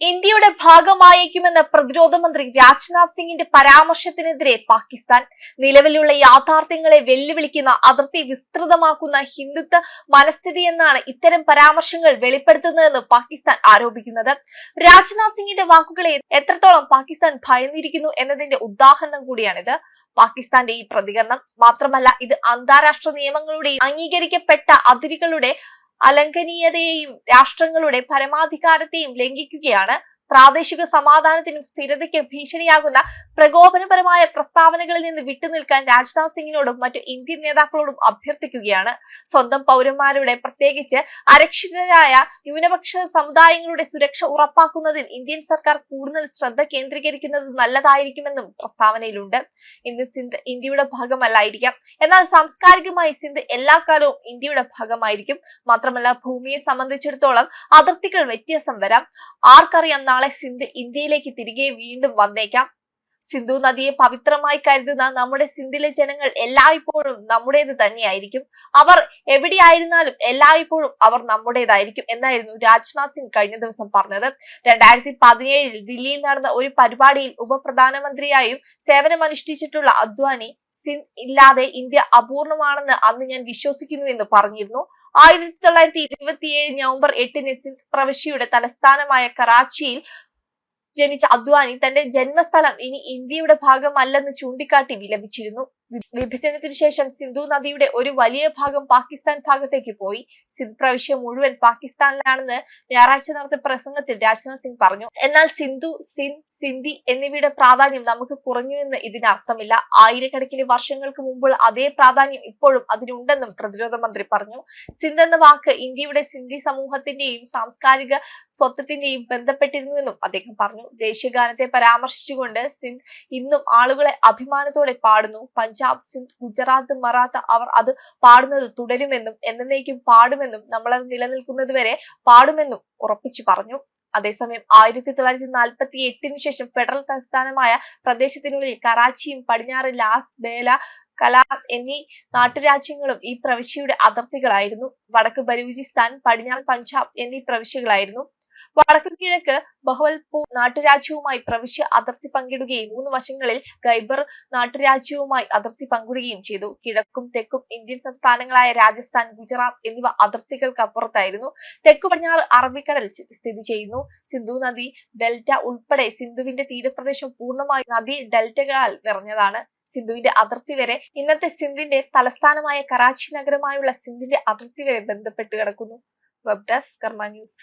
ഇന്ത്യയുടെ ഭാഗമായേക്കുമെന്ന പ്രതിരോധ മന്ത്രി രാജ്നാഥ് സിംഗിന്റെ പരാമർശത്തിനെതിരെ പാകിസ്ഥാൻ നിലവിലുള്ള യാഥാർത്ഥ്യങ്ങളെ വെല്ലുവിളിക്കുന്ന അതിർത്തി വിസ്തൃതമാക്കുന്ന ഹിന്ദുത്വ മനസ്ഥിതി എന്നാണ് ഇത്തരം പരാമർശങ്ങൾ വെളിപ്പെടുത്തുന്നതെന്ന് പാകിസ്ഥാൻ ആരോപിക്കുന്നത്. രാജ്നാഥ് സിംഗിന്റെ വാക്കുകളെ എത്രത്തോളം പാകിസ്ഥാൻ ഭയന്നിരിക്കുന്നു എന്നതിന്റെ ഉദാഹരണം കൂടിയാണിത്. പാകിസ്ഥാന്റെ ഈ പ്രതികരണം മാത്രമല്ല ഇത് അന്താരാഷ്ട്ര നിയമങ്ങളുടെയും അംഗീകരിക്കപ്പെട്ട അതിരുകളുടെ അലംഘനീയതയെയും രാഷ്ട്രങ്ങളുടെ പരമാധികാരത്തെയും ലംഘിക്കുകയാണ് പ്രാദേശിക സമാധാനത്തിനും സ്ഥിരതയ്ക്കും ഭീഷണിയാകുന്ന പ്രകോപനപരമായ പ്രസ്താവനകളിൽ നിന്ന് വിട്ടുനിൽക്കാൻ രാജ്നാഥ് സിംഗിനോടും മറ്റു ഇന്ത്യൻ നേതാക്കളോടും അഭ്യർത്ഥിക്കുകയാണ്. സ്വന്തം പൗരന്മാരുടെ പ്രത്യേകിച്ച് അരക്ഷിതരായ ന്യൂനപക്ഷ സമുദായങ്ങളുടെ സുരക്ഷ ഉറപ്പാക്കുന്നതിൽ ഇന്ത്യൻ സർക്കാർ കൂടുതൽ ശ്രദ്ധ കേന്ദ്രീകരിക്കുന്നത് നല്ലതായിരിക്കുമെന്നും പ്രസ്താവനയിലുണ്ട്. ഇന്ന് സിന്ധ് ഇന്ത്യയുടെ ഭാഗമല്ലായിരിക്കാം. എന്നാൽ സാംസ്കാരികമായി സിന്ധ് എല്ലാ കാലവും ഇന്ത്യയുടെ ഭാഗമായിരിക്കും. മാത്രമല്ല ഭൂമിയെ സംബന്ധിച്ചിടത്തോളം അതിർത്തികൾ വ്യത്യാസം വരാം. ആർക്കറിയാം നാളെ സിന്ധ് ഇന്ത്യയിലേക്ക് തിരികെ വീണ്ടും വന്നേക്കാം. സിന്ധു നദിയെ പവിത്രമായി കരുതുന്ന നമ്മുടെ സിന്ധിലെ ജനങ്ങൾ എല്ലായ്പ്പോഴും നമ്മുടേത് തന്നെയായിരിക്കും. അവർ എവിടെയായിരുന്നാലും എല്ലായ്പ്പോഴും അവർ നമ്മുടേതായിരിക്കും എന്നായിരുന്നു രാജ്നാഥ് സിംഗ് കഴിഞ്ഞ ദിവസം പറഞ്ഞത്. രണ്ടായിരത്തി പതിനേഴിൽ ദില്ലിയിൽ നടന്ന ഒരു പരിപാടിയിൽ ഉപപ്രധാനമന്ത്രിയായും സേവനമനുഷ്ഠിച്ചിട്ടുള്ള അദ്വാനി സിന്ധ് ഇല്ലാതെ ഇന്ത്യ അപൂർണമാണെന്ന് അന്ന് ഞാൻ വിശ്വസിക്കുന്നു എന്ന് പറഞ്ഞിരുന്നു. ആയിരത്തി തൊള്ളായിരത്തി ഇരുപത്തിയേഴ് നവംബർ എട്ടിന് സിന്ധ് പ്രവിശ്യയുടെ തലസ്ഥാനമായ കറാച്ചിയിൽ ജനിച്ച അദ്വാനി തന്റെ ജന്മസ്ഥലം ഇനി ഇന്ത്യയുടെ ഭാഗമല്ലെന്ന് ചൂണ്ടിക്കാട്ടി വിലപിച്ചിരുന്നു. വിഭജനത്തിനു ശേഷം സിന്ധു നദിയുടെ ഒരു വലിയ ഭാഗം പാകിസ്ഥാൻ ഭാഗത്തേക്ക് പോയി. സിന്ധ് പ്രവിശ്യ മുഴുവൻ പാകിസ്ഥാനിലാണെന്ന് ഞായറാഴ്ച നടത്തിയ പ്രസംഗത്തിൽ രാജ്നാഥ് സിംഗ് പറഞ്ഞു. എന്നാൽ സിന്ധു സിന്ധ് സിന്ധി എന്നിവയുടെ പ്രാധാന്യം നമുക്ക് കുറഞ്ഞു എന്ന് ഇതിനർത്ഥമില്ല. ആയിരക്കണക്കിന് വർഷങ്ങൾക്ക് മുമ്പുള്ള അതേ പ്രാധാന്യം ഇപ്പോഴും അതിനുണ്ടെന്നും പ്രതിരോധ മന്ത്രി പറഞ്ഞു. സിന്ധ് എന്ന വാക്ക് ഇന്ത്യയുടെ സിന്ധി സമൂഹത്തിന്റെയും സാംസ്കാരിക സ്വത്വത്തിന്റെയും ബന്ധപ്പെട്ടിരുന്നുവെന്നും അദ്ദേഹം പറഞ്ഞു. ദേശീയഗാനത്തെ പരാമർശിച്ചുകൊണ്ട് സിന്ധ് ഇന്നും ആളുകളെ അഭിമാനത്തോടെ പാടുന്നു. പഞ്ചാബ് സിന്ധ് ഗുജറാത്ത് മറാത്ത അവർ അത് പാടുന്നത് തുടരുമെന്നും എന്നേക്കും പാടുമെന്നും നമ്മളത് നിലനിൽക്കുന്നത് വരെ പാടുമെന്നും ഉറപ്പിച്ചു പറഞ്ഞു. അതേസമയം ആയിരത്തി തൊള്ളായിരത്തി നാൽപ്പത്തി എട്ടിന് ശേഷം ഫെഡറൽ തലസ്ഥാനമായ പ്രദേശത്തിനുള്ളിൽ കറാച്ചിയും പടിഞ്ഞാറ് ലാസ് ബേല കലാർ എന്നീ നാട്ടുരാജ്യങ്ങളും ഈ പ്രവിശ്യയുടെ അതിർത്തികളായിരുന്നു. വടക്ക് ബലൂചിസ്ഥാൻ പടിഞ്ഞാറ് പഞ്ചാബ് എന്നീ പ്രവിശ്യകളായിരുന്നു. വടക്കു കിഴക്ക് ബഹവൽപൂർ നാട്ടുരാജ്യവുമായി പ്രവിശ്യ അതിർത്തി പങ്കിടുകയും മൂന്ന് വശങ്ങളിൽ ഖൈബർ നാട്ടുരാജ്യവുമായി അതിർത്തി പങ്കിടുകയും ചെയ്തു. കിഴക്കും തെക്കും ഇന്ത്യൻ സംസ്ഥാനങ്ങളായ രാജസ്ഥാൻ ഗുജറാത്ത് എന്നിവ അതിർത്തികൾക്കപ്പുറത്തായിരുന്നു. തെക്കു പടിഞ്ഞാറ് അറബിക്കടൽ സ്ഥിതി ചെയ്യുന്നു. സിന്ധു നദി ഡെൽറ്റ ഉൾപ്പെടെ സിന്ധുവിന്റെ തീരപ്രദേശം പൂർണമായി നദി ഡെൽറ്റകളാൽ നിറഞ്ഞതാണ്. സിന്ധുവിന്റെ അതിർത്തി വരെ ഇന്നത്തെ സിന്ധിന്റെ തലസ്ഥാനമായ കറാച്ചി നഗരമായുള്ള സിന്ധിന്റെ അതിർത്തി വരെ ബന്ധപ്പെട്ട് കിടക്കുന്നു. Web desk Karma news.